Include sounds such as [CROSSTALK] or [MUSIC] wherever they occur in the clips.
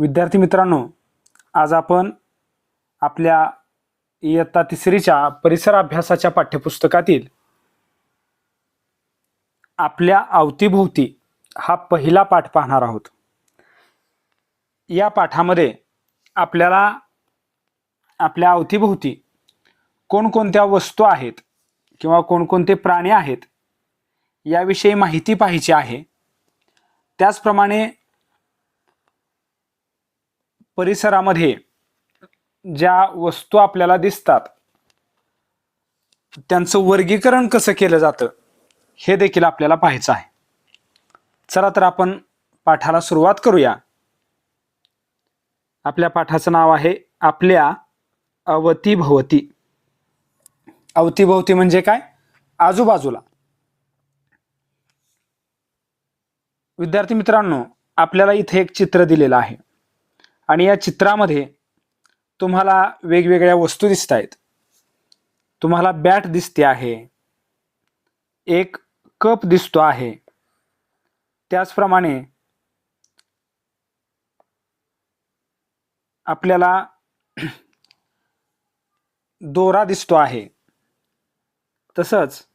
विद्यार्थी मित्रांनो आज आपण आपल्या इयत्ता तिसरीच्या परिसर अभ्यासाच्या पाठ्यपुस्तकातील आपल्या अवतीभोवती हा पहिला पाठ पाहणार आहोत. या पाठामध्ये आपल्याला आपल्या अवतीभोवती कोणकोणत्या वस्तू आहेत किंवा कोणकोणते प्राणी आहेत याविषयी माहिती पाहिजे आहे. त्याचप्रमाणे परिसरामध्ये ज्या वस्तू आपल्याला दिसतात त्यांचं वर्गीकरण कसं केलं जातं हे देखील आपल्याला पाहायचं आहे. चला तर आपण पाठाला सुरुवात करूया. आपल्या पाठाचं नाव आहे आपल्या अवतीभवती. अवतीभवती म्हणजे काय? आजूबाजूला. विद्यार्थी मित्रांनो आपल्याला इथे एक चित्र दिलेलं आहे. आणि या चित्रामध्ये तुम्हाला वेगवेगळ्या वस्तू दिसत आहेत तुम्हाला बॅट दिसते आहे. एक कप दिसतो आहे. त्याचप्रमाणे आपल्याला दोरा दिसतो आहे. तसंच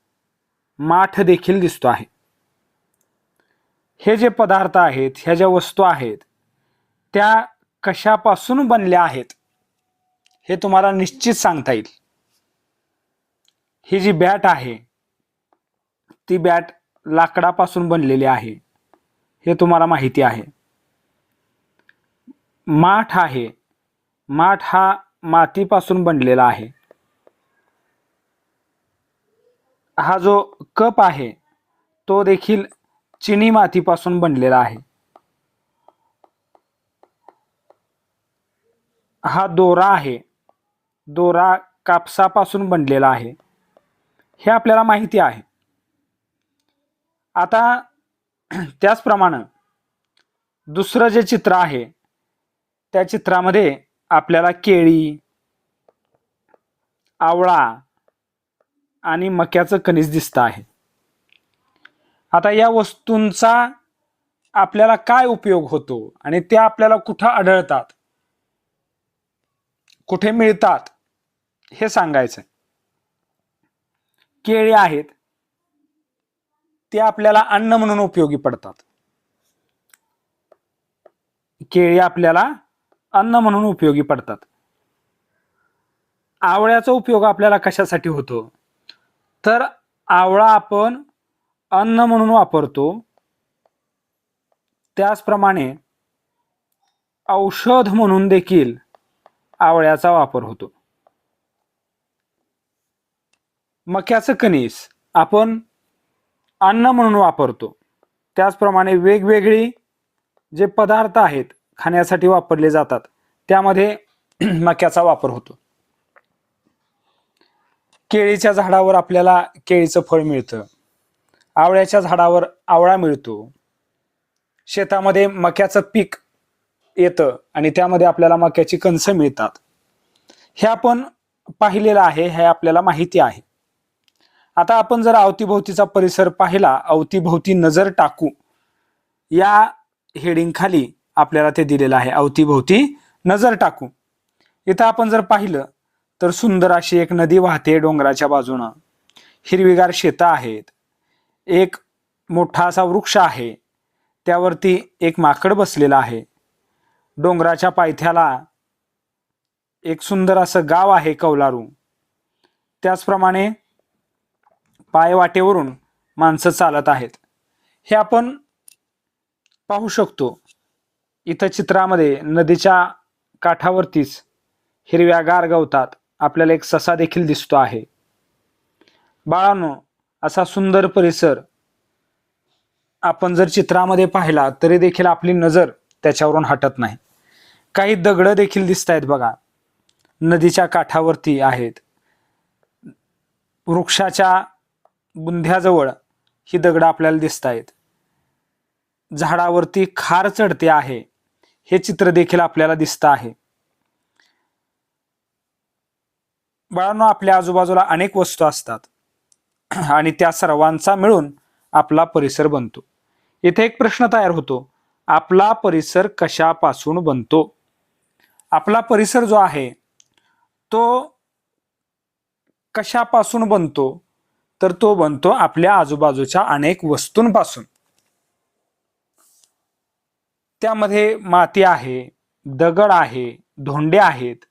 माठ देखील दिसतो आहे. हे जे पदार्थ आहेत ह्या ज्या वस्तू आहेत त्या कशापासून बनल्या आहेत हे तुम्हाला निश्चित सांगता येईल. ही जी बॅट आहे ती बॅट लाकडापासून बनलेली आहे हे तुम्हाला माहिती आहे. माठ आहे माठ हा मातीपासून बनलेला आहे. हा जो कप आहे तो देखील चिनी मातीपासून बनलेला आहे. हा दोरा आहे. दोरा कापसापासून बनलेला आहे. हे आपल्याला माहिती आहे. आता [CLEARS THROAT] त्याचप्रमाणे दुसरं जे चित्र आहे त्या चित्रामध्ये आपल्याला केळी आवळा आणि मक्याचं कणीस दिसतं आहे. आता या वस्तूंचा आपल्याला काय उपयोग होतो आणि त्या आपल्याला कुठं आढळतात? कुठे मिळतात? हे सांगायचं केळी आहेत. ते आपल्याला अन्न म्हणून उपयोगी पडतात. केळी आपल्याला अन्न म्हणून उपयोगी पडतात. आवळ्याचा उपयोग आपल्याला कशासाठी होतो? तर आवळा आपण अन्न म्हणून वापरतो. त्याचप्रमाणे औषध म्हणून देखील आवळ्याचा वापर होतो. मक्याचं कणीस आपण अन्न म्हणून वापरतो. त्याचप्रमाणे वेगवेगळी जे पदार्थ आहेत खाण्यासाठी वापरले जातात त्यामध्ये [CLEARS THROAT] मक्याचा वापर होतो. केळीच्या झाडावर आपल्याला केळीचं फळ मिळतं. आवळ्याच्या झाडावर आवळा मिळतो. शेतामध्ये मक्याचं पीक येतं आणि त्यामध्ये आपल्याला मक्याची कणसं मिळतात. हे आपण पाहिलेलं आहे हे आपल्याला माहिती आहे. आता आपण जर अवतीभोवतीचा परिसर पाहिला अवतीभोवती नजर टाकू या हेडिंग खाली आपल्याला ते दिलेलं आहे अवतीभोवती नजर टाकू. इथं आपण जर पाहिलं तर सुंदर अशी एक नदी वाहते डोंगराच्या बाजूनं. हिरवीगार शेतं आहेत. एक मोठा असा वृक्ष आहे. त्यावरती एक माकड बसलेला आहे. डोंगराच्या पायथ्याला एक सुंदर असं गाव आहे कौलारू. त्याचप्रमाणे पायवाटेवरून माणसं चालत आहेत. हे आपण पाहू शकतो. इथं चित्रामध्ये नदीच्या काठावरतीच हिरव्यागार गवतात. आपल्याला एक ससा देखील दिसतो आहे. बाळांनो असा सुंदर परिसर आपण जर चित्रामध्ये पाहिला तरी देखील आपली नजर त्याच्यावरून हटत नाही. काही दगडं देखील दिसत आहेत बघा. नदीच्या काठावरती आहेत. वृक्षाच्या बुंध्याजवळ ही दगडं आपल्याला दिसत आहेत झाडावरती खार चढते आहे. हे चित्र देखील आपल्याला दिसतं आहे. बाळांनो आपल्या आजूबाजूला अनेक वस्तू असतात. आणि त्या सर्वांचा मिळून आपला परिसर बनतो. इथे एक प्रश्न तयार होतो. आपला परिसर कशापासून बनतो? आपला परिसर जो आहे तो कशापासून बनतो? तर तो बनतो आपल्या आजूबाजूच्या अनेक वस्तूंपासून. त्यामध्ये माती आहे दगड आहे धोंडे आहेत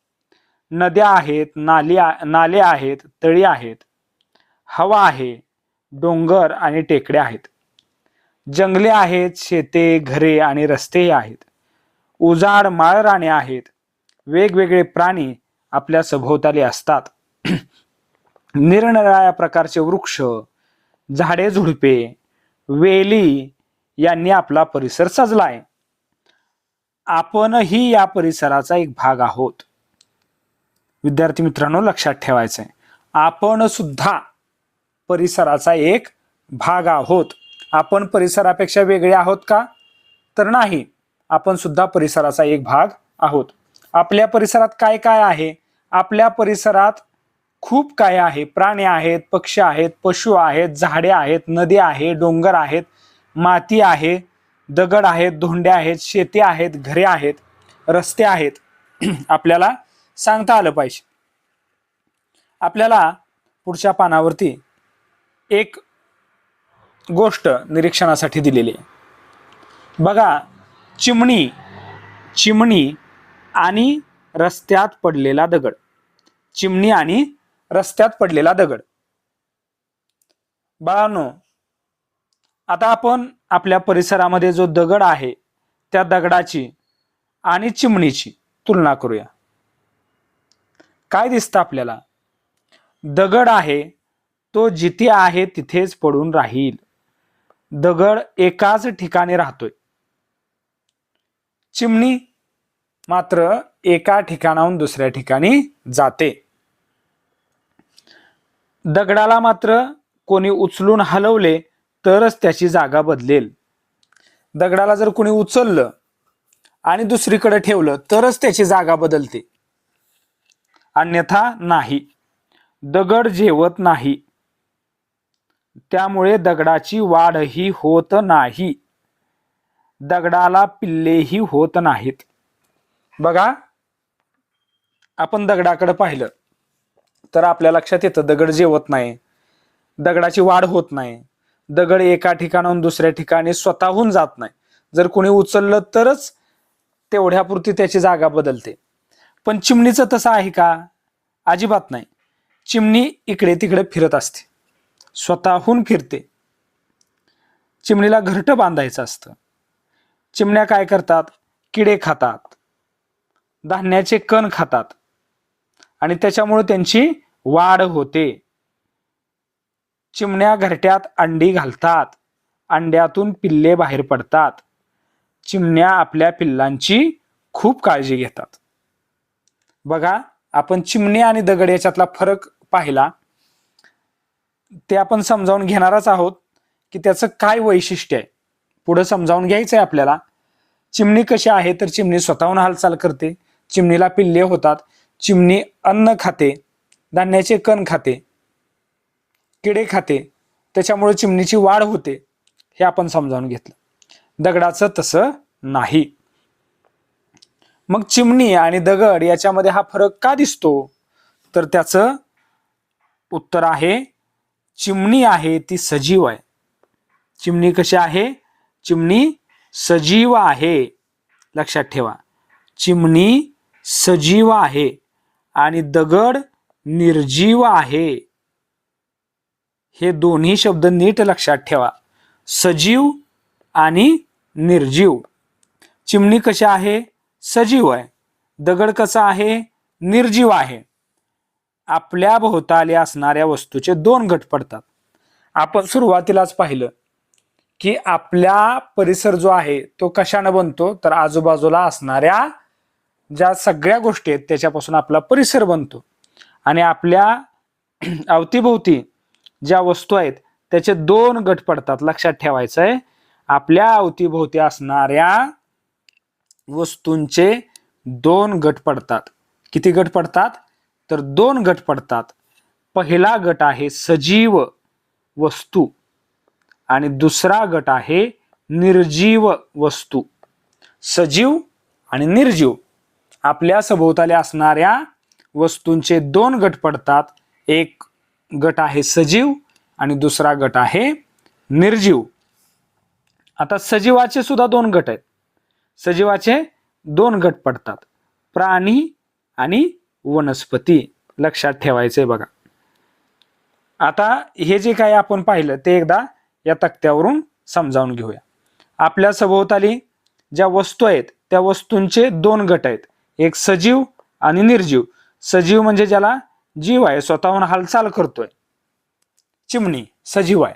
नद्या आहेत नाली नाले आहेत तळी आहेत हवा आहे डोंगर आणि टेकड्या आहेत. जंगले आहेत शेते घरे आणि रस्तेही आहेत. उजाड माळराणे आहेत. वेगवेगळे प्राणी आपल्या सभोवताली असतात. [CLEARS THROAT] निरनिराळ्या प्रकारचे वृक्ष झाडे झुडपे वेली यांनी आपला परिसर सजलाय. आपणही या परिसराचा एक भाग आहोत. विद्यार्थी मित्रांनो लक्षात ठेवायचं आहे आपण सुद्धा परिसराचा एक भाग आहोत. आपण परिसरापेक्षा वेगळे आहोत का? तर नाही. आपण सुद्धा परिसराचा एक भाग आहोत. आपल्या परिसरात काय काय आहे? आपल्या परिसरात खूप काय आहे. प्राणी आहेत पक्षी आहेत पशु आहेत झाडे आहेत नदी आहे डोंगर आहेत माती आहे दगड आहेत धोंडे आहेत शेती आहेत घरे आहेत रस्ते आहेत. [CLEARS THROAT] आपल्याला सांगता आलं पाहिजे. आपल्याला पुढच्या पानावरती एक गोष्ट निरीक्षणासाठी दिलेली आहे. बघा चिमणी चिमणी आणि रस्त्यात पडलेला दगड. चिमणी आणि रस्त्यात पडलेला दगड. बाळांनो आता आपण आपल्या परिसरामध्ये जो दगड आहे त्या दगडाची आणि चिमणीची तुलना करूया. काय दिसतं आपल्याला? दगड आहे तो जिथे आहे तिथेच पडून राहील. दगड एकाच ठिकाणी राहतोय. चिमणी मात्र एका ठिकाणाहून दुसऱ्या ठिकाणी जाते. दगडाला मात्र कोणी उचलून हलवले तरच त्याची जागा बदलेल. दगडाला जर कोणी उचललं आणि दुसरीकडे ठेवलं तरच त्याची जागा बदलते. अन्यथा नाही. दगड जेवत नाही. त्यामुळे दगडाची वाढही होत नाही. दगडाला पिल्लेही होत नाहीत. बघा आपण दगडाकडे पाहिलं तर आपल्या लक्षात येतं दगड जेवत नाही. दगडाची वाढ होत नाही. दगड एका ठिकाणाहून दुसऱ्या ठिकाणी स्वतःहून जात नाही. जर कोणी उचललं तरच तेवढ्यापुरती त्याची जागा बदलते. पण चिमणीचं तसं आहे का? अजिबात नाही. चिमणी इकडे तिकडे फिरत असते. स्वतःहून फिरते. चिमणीला घरटं बांधायचं असतं. चिमण्या काय करतात? किडे खातात. धान्याचे कण खातात. आणि त्याच्यामुळे त्यांची वाढ होते. चिमण्या घरट्यात अंडी घालतात. अंड्यातून पिल्ले बाहेर पडतात. चिमण्या आपल्या पिल्लांची खूप काळजी घेतात. बघा आपण चिमणी आणि दगड याच्यातला फरक पाहिला. ते आपण समजावून घेणारच आहोत की त्याचं काय वैशिष्ट्य आहे. पुढं समजावून घ्यायचं आहे आपल्याला. चिमणी कशी आहे तर चिमणी स्वतःहून हालचाल करते. चिमणीला पिल्ले होतात. चिमणी अन्न खाते. धान्याचे कण खाते. किडे खाते. त्याच्यामुळे चिमणीची वाढ होते. हे आपण समजावून घेतलं. दगडाचं तसं नाही. मग चिमणी आणि दगड याच्यामध्ये हा फरक का दिसतो? तर त्याचं उत्तर आहे चिमणी आहे ती सजीव आहे. चिमणी कशी आहे? चिमणी सजीव आहे. लक्षात ठेवा. चिमणी सजीव आहे आणि दगड निर्जीव आहे. हे दोन्ही शब्द नीट लक्षात ठेवा. सजीव आणि निर्जीव. चिमणी कशी आहे? सजीव आहे. दगड कसा आहे? निर्जीव आहे. आपल्या भोवताली असणाऱ्या वस्तूचे दोन गट पडतात. आपण सुरुवातीलाच पाहिलं की आपल्या परिसर जो आहे तो कशानं बनतो? तर आजूबाजूला असणाऱ्या ज्या सगळ्या गोष्टी आहेत त्याच्यापासून आपला परिसर बनतो. आणि आपल्या [CLEARS THROAT] अवतीभोवती ज्या वस्तू आहेत त्याचे दोन गट पडतात. लक्षात ठेवायचं आहे आपल्या अवतीभोवती असणाऱ्या वस्तूंचे दोन गट पडतात. किती गट पडतात? तर दोन गट पडतात. पहिला गट आहे सजीव वस्तू आणि दुसरा गट आहे निर्जीव वस्तू. सजीव आणि निर्जीव आपल्या सभोवताली असणाऱ्या वस्तूंचे दोन गट पडतात. एक गट आहे सजीव आणि दुसरा गट आहे निर्जीव. आता सजीवाचे सुद्धा दोन गट आहेत. सजीवाचे दोन गट पडतात. प्राणी आणि वनस्पती लक्षात ठेवायचंय बघा. आता हे जे काही आपण पाहिलं ते एकदा या तक्त्यावरून समजावून घेऊया. आपल्या सभोवताली ज्या वस्तू आहेत त्या वस्तूंचे दोन गट आहेत. एक सजीव आणि निर्जीव. सजीव म्हणजे ज्याला जीव आहे स्वतःहून हालचाल करतोय. चिमणी सजीव आहे.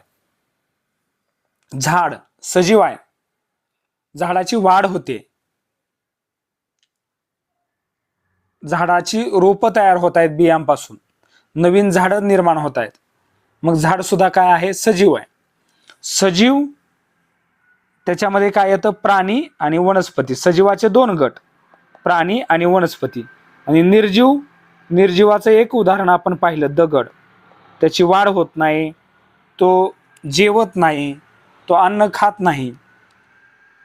झाड सजीव आहे. झाडाची वाढ होते. झाडाची रोपं तयार होत आहेत बियांपासून. नवीन झाडं निर्माण होत आहेत. मग झाड सुद्धा काय आहे? सजीव आहे. सजीव त्याच्यामध्ये काय येतं? प्राणी आणि वनस्पती. सजीवाचे दोन गट प्राणी आणि वनस्पती. आणि निर्जीव निर्जीवाचं एक उदाहरण आपण पाहिलं दगड त्याची वाढ होत नाही तो जेवत नाही तो अन्न खात नाही.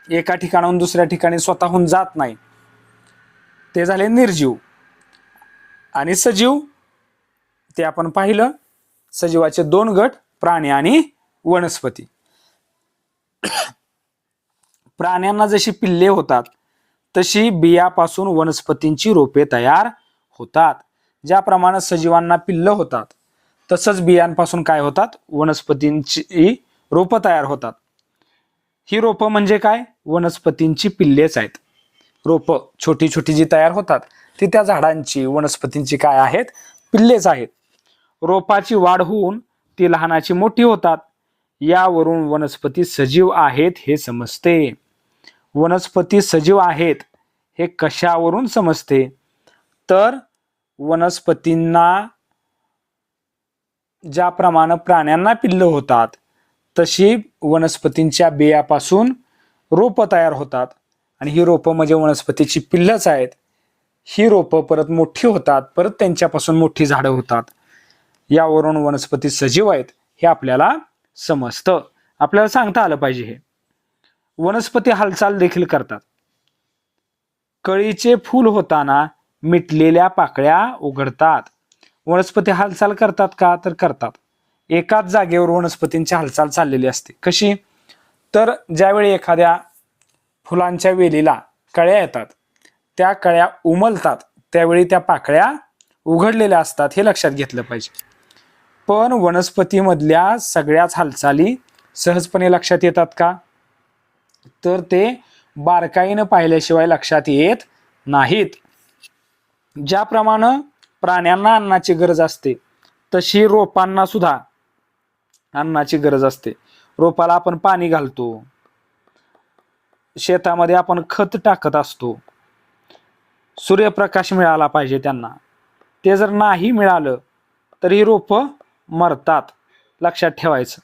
एका ठिकाणाहून दुसऱ्या ठिकाणी स्वतःहून जात नाही. ते झाले निर्जीव. आणि सजीव ते आपण पाहिलं. सजीवाचे दोन गट प्राणी आणि वनस्पती. प्राण्यांना जशी पिल्ले होतात तशी बियापासून वनस्पतींची रोपे तयार होतात. ज्याप्रमाणे सजीवांना पिल्ल होतात तसंच बियांपासून काय होतात? वनस्पतींची रोपं तयार होतात. ही रोपं म्हणजे काय? वनस्पतींची पिल्लेच आहेत. रोपं छोटी छोटी जी तयार होतात ती त्या झाडांची वनस्पतींची काय आहेत? पिल्लेच आहेत. रोपाची वाढ होऊन ती लहानाची मोठी होतात. यावरून वनस्पती सजीव आहेत हे समजते. वनस्पती सजीव आहेत हे कशावरून समजते? तर वनस्पतींना ज्याप्रमाणे प्राण्यांना पिल्ल होतात तशी वनस्पतींच्या बियापासून रोपं तयार होतात. आणि ही रोपं म्हणजे वनस्पतीची पिल्लच आहेत. ही रोपं परत मोठी होतात परत त्यांच्यापासून मोठी झाडं होतात. यावरून वनस्पती सजीव आहेत हे आपल्याला समजतं. आपल्याला सांगता आलं पाहिजे हे. वनस्पती हालचाल देखील करतात. कळीचे फूल होताना मिटलेल्या पाकळ्या उघडतात. वनस्पती हालचाल करतात का? तर करतात. एकाच जागेवर वनस्पतींची हालचाल चाललेली असते. कशी? तर ज्यावेळी एखाद्या फुलांच्या वेलीला कळ्या येतात त्या कळ्या उमलतात. त्यावेळी त्या पाकळ्या उघडलेल्या असतात हे लक्षात घेतलं पाहिजे. पण वनस्पतीमधल्या सगळ्याच हालचाली सहजपणे लक्षात येतात का? तर ते बारकाईनं पाहिल्याशिवाय लक्षात येत नाहीत. ज्याप्रमाणे प्राण्यांना अन्नाची गरज असते तशी रोपांना सुद्धा अन्नाची गरज असते. रोपाला आपण पाणी घालतो. शेतामध्ये आपण खत टाकत असतो. सूर्यप्रकाश मिळाला पाहिजे त्यांना. ते जर नाही मिळालं तर ही रोपं मरतात लक्षात ठेवायचं.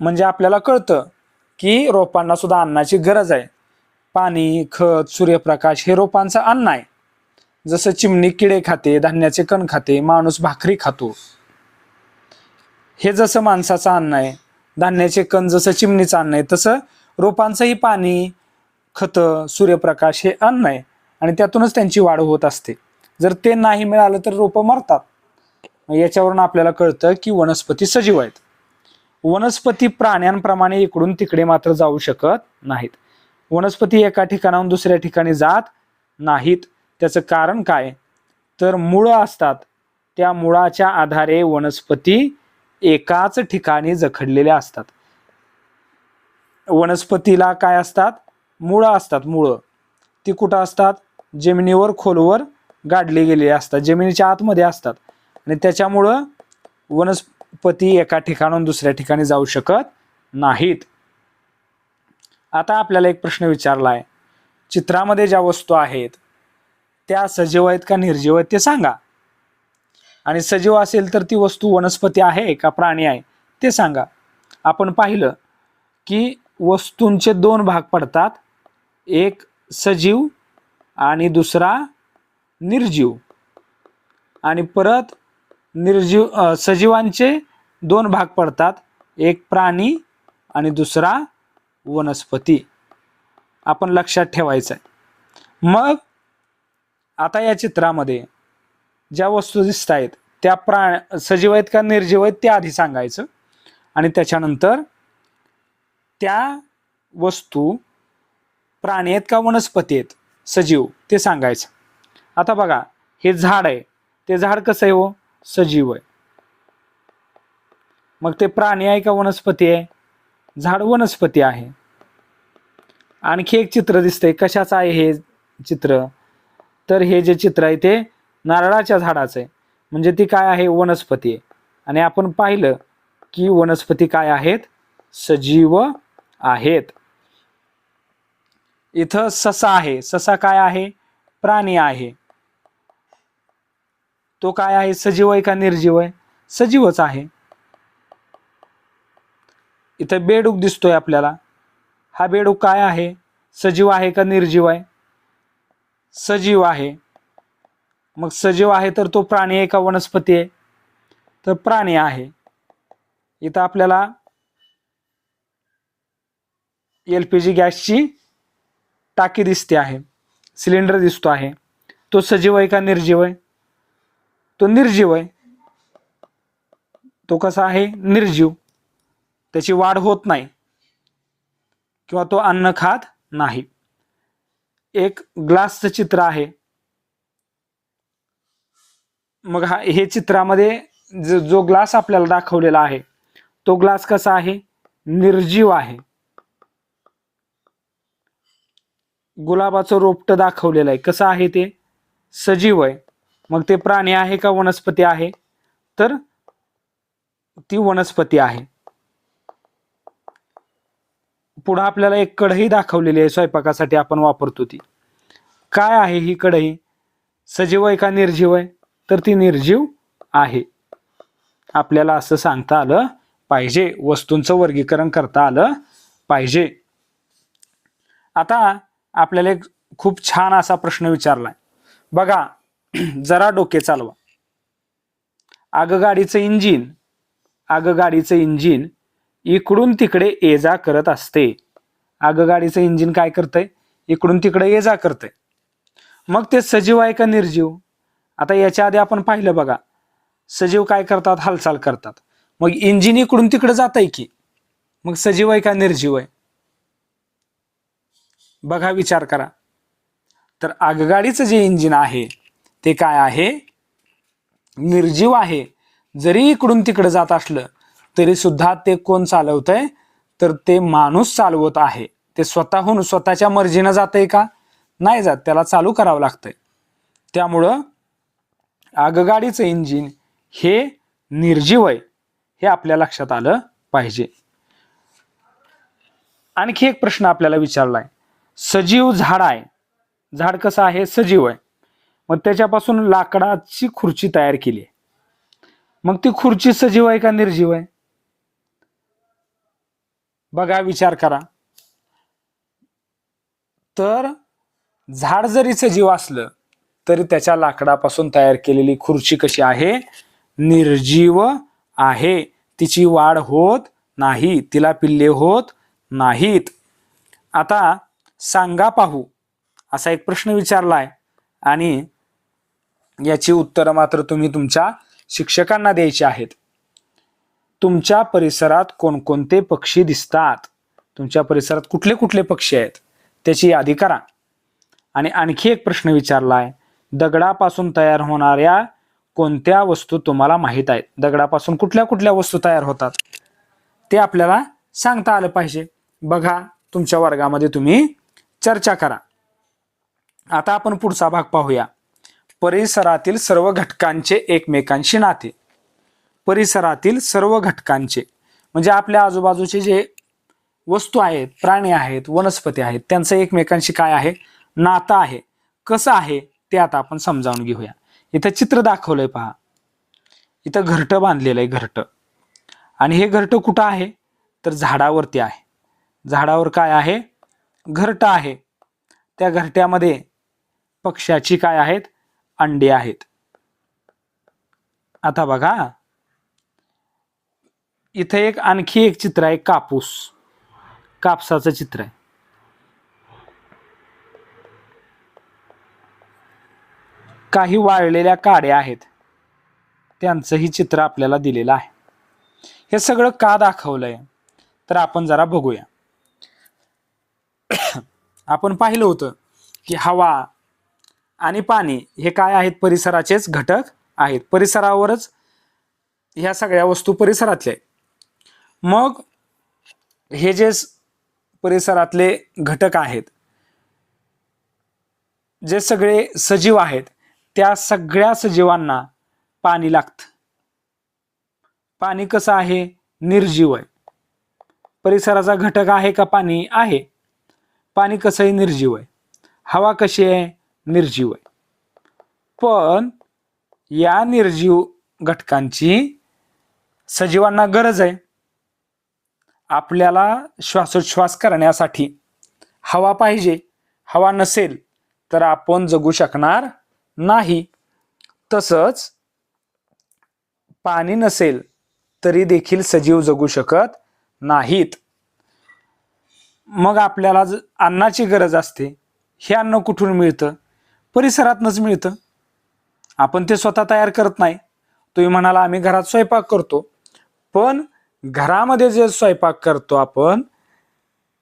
म्हणजे आपल्याला कळतं की रोपांना सुद्धा अन्नाची गरज आहे. पाणी खत सूर्यप्रकाश हे रोपांचं अन्न आहे. जसं चिमणी किडे खाते धान्याचे कण खाते माणूस भाकरी खातो. हे जसं माणसाचं अन्न आहे धान्याचे कण जसं चिमणीचं अन्न आहे तसं रोपांचंही पाणी खतं सूर्यप्रकाश हे अन्न आहे. आणि त्यातूनच त्यांची वाढ होत असते. जर ते नाही मिळालं तर रोपं मरतात. याच्यावरून आपल्याला कळतं की वनस्पती सजीव आहेत. वनस्पती प्राण्यांप्रमाणे इकडून तिकडे मात्र जाऊ शकत नाहीत. वनस्पती एका ठिकाणाहून दुसऱ्या ठिकाणी जात नाहीत. त्याचं कारण काय? तर मुळं असतात. त्या मुळाच्या आधारे वनस्पती एकाच ठिकाणी जखडलेल्या असतात. वनस्पतीला काय असतात? मुळं असतात मुळं. ती कुठं असतात? जमिनीवर खोलवर गाडली गेलेली असतात. जमिनीच्या आतमध्ये असतात. आणि त्याच्यामुळं वनस्पती एका ठिकाणाहून दुसऱ्या ठिकाणी जाऊ शकत नाहीत. आता आपल्याला एक प्रश्न विचारला आहे चित्रामध्ये ज्या वस्तू आहेत त्या सजीव आहेत का निर्जीव आहेत ते सांगा. आणि सजीव असेल तर ती वस्तू वनस्पती आहे का प्राणी आहे ते सांगा. आपण पाहिलं की वस्तूंचे दोन भाग पडतात. एक सजीव आणि दुसरा निर्जीव. आणि परत निर्जीव सजीवांचे दोन भाग पडतात. एक प्राणी आणि दुसरा वनस्पती. आपण लक्षात ठेवायचं आहे मग आता या चित्रामध्ये ज्या वस्तू दिसत आहेत त्या प्रा सजीव आहेत का निर्जीव आहेत ते आधी सांगायचं. आणि त्याच्यानंतर त्या वस्तू प्राणी आहेत का वनस्पती आहेत सजीव ते सांगायचं. आता बघा हे झाड आहे. ते झाड कसं आहे हो? सजीव आहे. मग ते प्राणी आहे का वनस्पती आहे? झाड वनस्पती आहे. आणखी एक चित्र दिसतंय. कशाचं आहे हे चित्र? तर हे जे चित्र आहे ते नारळाच्या झाडाचं आहे. म्हणजे ती काय आहे? वनस्पती आहे. आणि आपण पाहिलं की वनस्पती काय आहेत? सजीव आहेत. इथं ससा आहे. ससा काय आहे? प्राणी आहे. तो काय आहे? सजीव आहे का निर्जीव आहे? सजीवच आहे. इथं बेडूक दिसतोय आपल्याला. हा बेडूक काय आहे? सजीव आहे का निर्जीव आहे? सजीव आहे. मग सजीव आहे तर तो प्राणी आहे का वनस्पती आहे? तर प्राणी आहे. इथं आपल्याला एल पी जी गॅसची टाकी दिसते आहे. सिलेंडर दिसतो आहे. तो सजीव आहे का निर्जीव आहे? तो निर्जीव आहे. तो कसा आहे? निर्जीव. त्याची वाढ होत नाही. किंवा तो अन्न खात नाही. एक ग्लासचं चित्र आहे. मग हा हे चित्रामध्ये जो ग्लास आपल्याला दाखवलेला आहे तो ग्लास कसा आहे? निर्जीव आहे. गुलाबाचं रोपट दाखवलेलं आहे. कसं आहे ते? सजीव आहे. मग ते प्राणी आहे का वनस्पती आहे? तर ती वनस्पती आहे. पुढं आपल्याला एक कढई दाखवलेली आहे स्वयंपाकासाठी आपण वापरतो ती. काय आहे ही कढई? सजीव आहे का निर्जीव आहे? तर ती निर्जीव आहे. आपल्याला असं सांगता आलं पाहिजे. वस्तूंचं वर्गीकरण करता आलं पाहिजे. आता आपल्याला एक खूप छान असा प्रश्न विचारलाय. बघा [CLEARS THROAT] जरा डोके चालवा. आगगाडीचं इंजिन आगगाडीचं इंजिन इकडून तिकडे ये जा करत असते. आगगाडीचं इंजिन काय करतंय? इकडून तिकडे ये जा करतंय. मग ते सजीव आहे का निर्जीव? आता याच्या आधी आपण पाहिलं बघा. सजीव काय करतात? हालचाल करतात. मग इंजिन इकडून तिकडे जात आहे की. मग सजीव आहे का निर्जीव आहे? बघा विचार करा. तर आगगाडीचं जे इंजिन आहे ते काय आहे? निर्जीव आहे. जरी इकडून तिकडं जात असलं तरी सुद्धा ते कोण चालवतंय? तर ते माणूस चालवत आहे. ते स्वतःहून स्वतःच्या मर्जीनं जातंय का? नाही जात. त्याला चालू करावं लागतंय. त्यामुळं आगगाडीचं इंजिन हे निर्जीव आहे हे आपल्या लक्षात आलं पाहिजे. आणखी एक प्रश्न आपल्याला विचारलाय. सजीव झाड आहे. झाड कसं आहे? सजीव आहे. मग त्याच्यापासून लाकडाची खुर्ची तयार केली आहे. मग ती खुर्ची सजीव आहे का निर्जीव आहे? बघा विचार करा. तर झाड जरी सजीव असलं तरी त्याच्या लाकडापासून तयार केलेली खुर्ची कशी आहे? निर्जीव आहे. तिची वाढ होत नाही. तिला पिल्ले होत नाहीत. आता सांगा पाहू. असा एक प्रश्न विचारलाय. आणि याची उत्तरं मात्र तुम्ही तुमच्या शिक्षकांना द्यायची आहेत. तुमच्या परिसरात कोणकोणते पक्षी दिसतात? तुमच्या परिसरात कुठले कुठले पक्षी आहेत? त्याची यादी करा. आणि आणखी एक प्रश्न विचारलाय. दगडापासून तयार होणाऱ्या कोणत्या वस्तू तुम्हाला माहीत आहेत? दगडापासून कुठल्या कुठल्या वस्तू तयार होतात? ते आपल्याला सांगता आलं पाहिजे. बघा तुमच्या वर्गामध्ये तुम्ही चर्चा करा. आता आपण पुढचा भाग पाहूया. परिसरातील सर्व घटकांचे एकमेकांशी नाते. परिसरातील सर्व घटकांचे म्हणजे आपल्या आजूबाजूचे जे वस्तू आहेत प्राणी आहेत वनस्पती आहेत त्यांचं एकमेकांशी काय आहे? नातं आहे. कसं आहे? ते आता आपण समजावून घेऊया. इथं चित्र दाखवलंय पहा. इथं घरटं बांधलेलं आहे घरटं. आणि हे घरटं कुठं आहे? तर झाडावरती आहे. झाडावर काय आहे? घरटं आहे. त्या घरट्यामध्ये पक्ष्याची काय आहेत? अंडी आहेत. आता बघा. इथे एक आणखी एक चित्र आहे कापूस. कापसाचं चित्र आहे. काही वाळलेल्या काड्या आहेत. त्यांचंही चित्र आपल्याला दिलेलं आहे. हे सगळं का दाखवलंय? तर आपण जरा बघूया. आपण पाहिलं होतं की हवा आणि पाणी हे काय आहेत? परिसराचेच घटक आहेत. परिसरावरच ह्या सगळ्या वस्तू परिसरातल्या आहेत. मग हे जे परिसरातले घटक आहेत जे सगळे सजीव आहेत त्या सगळ्या सजीवांना पाणी लागतं. पाणी कसं आहे? निर्जीव आहे. परिसराचा घटक आहे का? पाणी आहे. पाणी कसं आहे निर्जीव आहे. हवा कशी आहे? निर्जीव आहे. पण या निर्जीव घटकांची सजीवांना गरज आहे. आपल्याला श्वासोच्छ्वास करण्यासाठी हवा पाहिजे. हवा नसेल तर आपण जगू शकणार नाही. तसंच पाणी नसेल तरी देखील सजीव जगू शकत नाहीत. मग आपल्याला ज- अन्नाची गरज असते. हे अन्न कुठून मिळतं? परिसरातनंच मिळतं. आपण ते स्वतः तयार करत नाही. तुम्ही म्हणाला आम्ही घरात स्वयंपाक करतो. पण घरामध्ये जे स्वयंपाक करतो आपण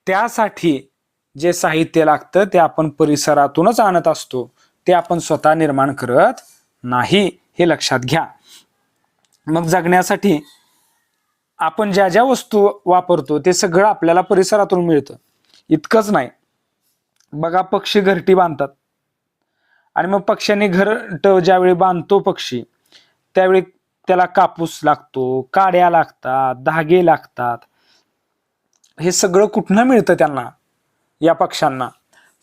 त्यासाठी जे साहित्य लागतं ते आपण परिसरातूनच आणत असतो. ते आपण स्वतः निर्माण करत नाही. हे लक्षात घ्या. मग जगण्यासाठी आपण ज्या ज्या वस्तू वापरतो ते सगळं आपल्याला परिसरातून मिळतं. इतकंच नाही. बघा पक्षी घरटी बांधतात. आणि मग पक्ष्यांनी घरट ज्यावेळी बांधतो पक्षी त्यावेळी त्याला कापूस लागतो काड्या लागतात धागे लागतात. हे सगळं कुठनं मिळतं त्यांना? या पक्ष्यांना.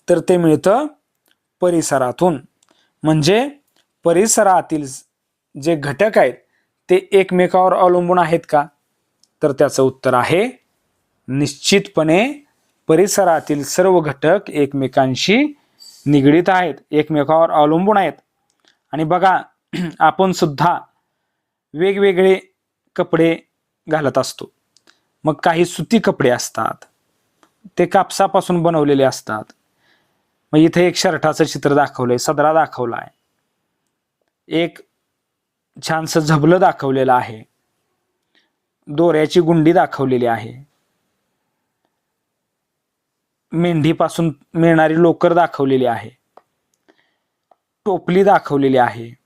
तर ते मिळतं परिसरातून. म्हणजे परिसरातील जे घटक आहेत ते एकमेकावर अवलंबून आहेत का? तर त्याचं उत्तर आहे निश्चितपणे परिसरातील सर्व घटक एकमेकांशी निगडीत आहेत एकमेकावर अवलंबून आहेत. आणि बघा [CLEARS THROAT] आपण सुद्धा वेगवेगळे कपडे घालत असतो. मग काही सुती कपडे असतात ते कापसापासून बनवलेले असतात. मग इथे एक शर्टाचं चित्र दाखवलंय सदरा दाखवला आहे एक छानसं झबलं दाखवलेलं आहे. दोऱ्याची गुंडी दाखवलेली आहे. मेंढीपासून मिळणारी लोकर दाखवलेली आहे. टोपली दाखवलेली आहे.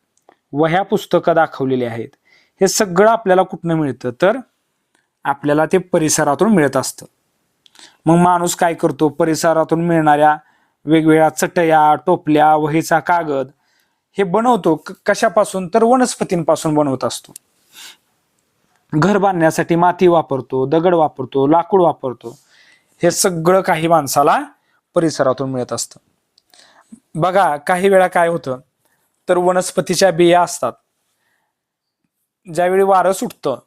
वह्या पुस्तकं दाखवलेली आहेत. हे सगळं आपल्याला कुठनं मिळतं? तर आपल्याला ते परिसरातून मिळत असतं. मग माणूस काय करतो? परिसरातून मिळणाऱ्या वेगवेगळ्या चटया टोपल्या वहीचा कागद हे बनवतो. कशापासून? तर वनस्पतींपासून बनवत असतो. घर बांधण्यासाठी माती वापरतो दगड वापरतो लाकूड वापरतो. हे सगळं काही माणसाला परिसरातून मिळत असतं. बघा काही वेळा काय होतं तर वनस्पतीच्या बिया असतात. ज्यावेळी वारं सुटतं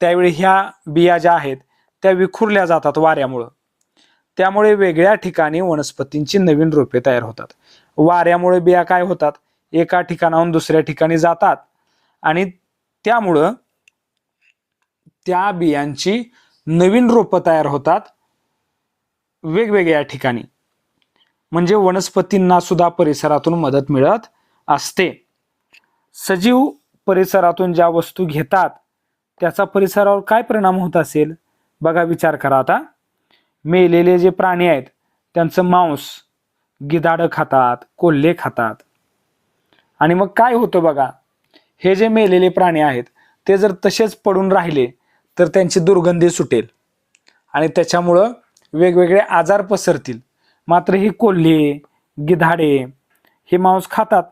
त्यावेळी ह्या बिया ज्या आहेत त्या विखुरल्या जातात वाऱ्यामुळं. त्यामुळे वेगळ्या ठिकाणी वनस्पतींची नवीन रोपे तयार होतात. वाऱ्यामुळे बिया काय होतात? एका ठिकाणाहून दुसऱ्या ठिकाणी जातात. आणि त्यामुळं त्या बियांची नवीन रोपं तयार होतात वेगवेगळ्या ठिकाणी. म्हणजे वनस्पतींना सुद्धा परिसरातून मदत मिळत असते. सजीव परिसरातून ज्या वस्तू घेतात त्याचा परिसरावर काय परिणाम होत असेल? बघा विचार करा आता. मेलेले जे प्राणी आहेत त्यांचं मांस गिधाडं खातात कोल्हे खातात. आणि मग काय होतं बघा? हे जे मेलेले प्राणी आहेत ते जर तसेच पडून राहिले तर त्यांची दुर्गंधी सुटेल. आणि त्याच्यामुळं वेगवेगळे आजार पसरतील. मात्र ही कोल्हे गिधाडे हे मांस खातात.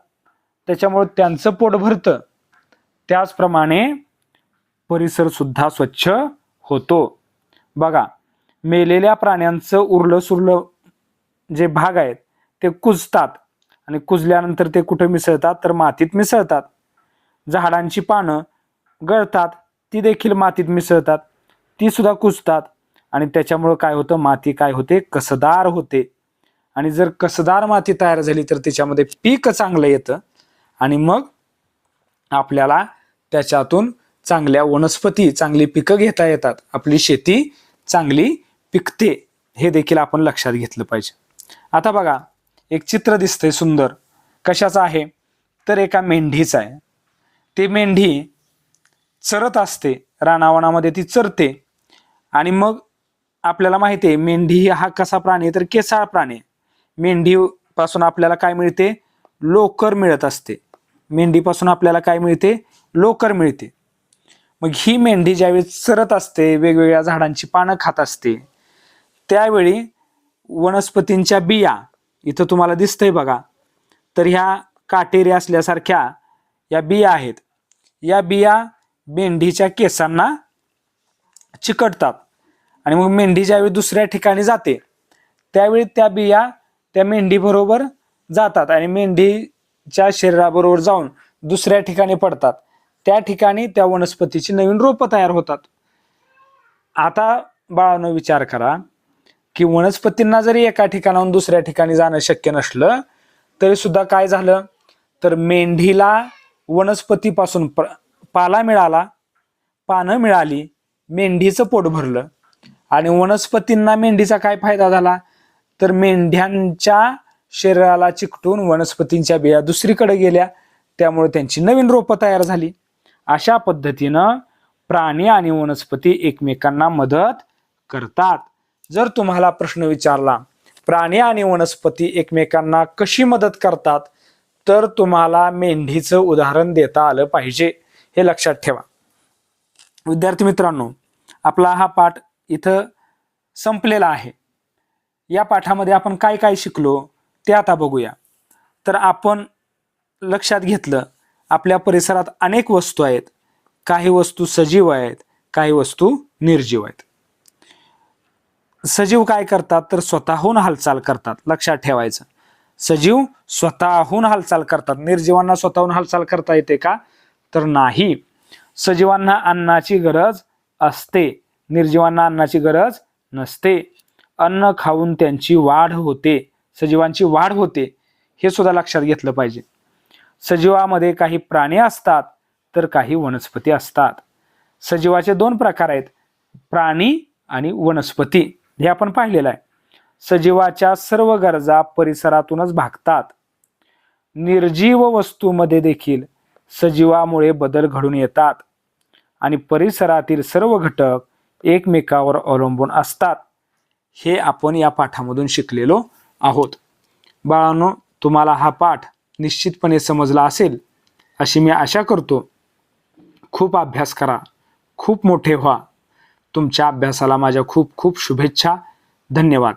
त्याच्यामुळं त्यांचं पोट भरतं. त्याचप्रमाणे परिसर सुद्धा स्वच्छ होतो. बघा मेलेल्या प्राण्यांचं उरलं सुरलं जे भाग आहेत ते कुजतात. आणि कुजल्यानंतर ते कुठं मिसळतात? तर मातीत मिसळतात. झाडांची पानं गळतात. ती देखील मातीत मिसळतात. ती सुद्धा कुजतात. आणि त्याच्यामुळं काय होतं? माती काय होते? कसदार होते. आणि जर कसदार माती तयार झाली तर त्याच्यामध्ये पीक चांगलं येतं. आणि मग आपल्याला त्याच्यातून चांगल्या वनस्पती चांगली पिकं घेता येतात. आपली शेती चांगली पिकते. हे देखील आपण लक्षात घेतलं पाहिजे. आता बघा एक चित्र दिसतंय सुंदर. कशाचं आहे? तर एका मेंढीचा आहे. ती मेंढी चरत असते रानावनामध्ये ती चरते. आणि मग आपल्याला माहिती आहे मेंढी हा कसा प्राणी आहे? तर केसाळ प्राणी आहे. मेंढीपासून आपल्याला काय मिळते? लोकर मिळत असते. मेंढीपासून आपल्याला काय मिळते? लोकर मिळते. मग ही मेंढी ज्यावेळी चरत असते वेगवेगळ्या झाडांची पानं खात असते त्यावेळी वनस्पतींच्या बिया इथं तुम्हाला दिसतंय बघा तर ह्या काटेरी असल्यासारख्या या बिया आहेत. या बिया मेंढीच्या केसांना चिकटतात. आणि मग मेंढी ज्यावेळी दुसऱ्या ठिकाणी जाते त्यावेळी त्या बिया त्या मेंढीबरोबर जातात आणि मेंढीच्या शरीराबरोबर जाऊन दुसऱ्या ठिकाणी पडतात. त्या ठिकाणी त्या वनस्पतीची नवीन रोपं तयार होतात. आता बाळानं विचार करा की वनस्पतींना जरी एका ठिकाणाहून दुसऱ्या ठिकाणी जाणं शक्य नसलं तरी सुद्धा काय झालं? तर मेंढीला वनस्पतीपासून प्र पाला मिळाला पानं मिळाली मेंढीचं पोट भरलं. आणि वनस्पतींना मेंढीचा काय फायदा झाला? तर मेंढ्यांच्या शरीराला चिकटून वनस्पतींच्या बिया दुसरीकडे गेल्या. त्यामुळे त्यांची नवीन रोपं तयार झाली. अशा पद्धतीनं प्राणी आणि वनस्पती एकमेकांना मदत करतात. जर तुम्हाला प्रश्न विचारला प्राणी आणि वनस्पती एकमेकांना कशी मदत करतात? तर तुम्हाला मेंढीचं उदाहरण देता आलं पाहिजे. हे लक्षात ठेवा. विद्यार्थी मित्रांनो आपला हा पाठ इथं संपलेला आहे. या पाठामध्ये आपण काय काय शिकलो ते आता बघूया. तर आपण लक्षात घेतलं आपल्या परिसरात अनेक वस्तू आहेत. काही वस्तू सजीव आहेत काही वस्तू निर्जीव आहेत. सजीव काय करतात? तर स्वतःहून हालचाल करतात. लक्षात ठेवायचं. सजीव स्वतःहून हालचाल करतात. निर्जीवांना स्वतःहून हालचाल करता येते का? तर नाही. सजीवांना अन्नाची गरज असते. निर्जीवांना अन्नाची गरज नसते. अन्न खाऊन त्यांची वाढ होते. सजीवांची वाढ होते. हे सुद्धा लक्षात घेतलं पाहिजे. सजीवामध्ये काही प्राणी असतात तर काही वनस्पती असतात. सजीवाचे दोन प्रकार आहेत प्राणी आणि वनस्पती. हे आपण पाहिलेलं आहे. सजीवाच्या सर्व गरजा परिसरातूनच भागतात. निर्जीव वस्तूमध्ये देखील सजीवामुळे बदल घडून येतात आणि परिसरातील सर्व घटक एकमेकावर अवलंबून असतात. हे आपण या पाठामधून शिकलेलो आहोत. बाळांनो तुम्हाला हा पाठ निश्चितपणे समजला असेल अशी मी आशा करतो. खूप अभ्यास करा खूप मोठे व्हा. तुमच्या अभ्यासाला माझ्या खूप खूप शुभेच्छा. धन्यवाद.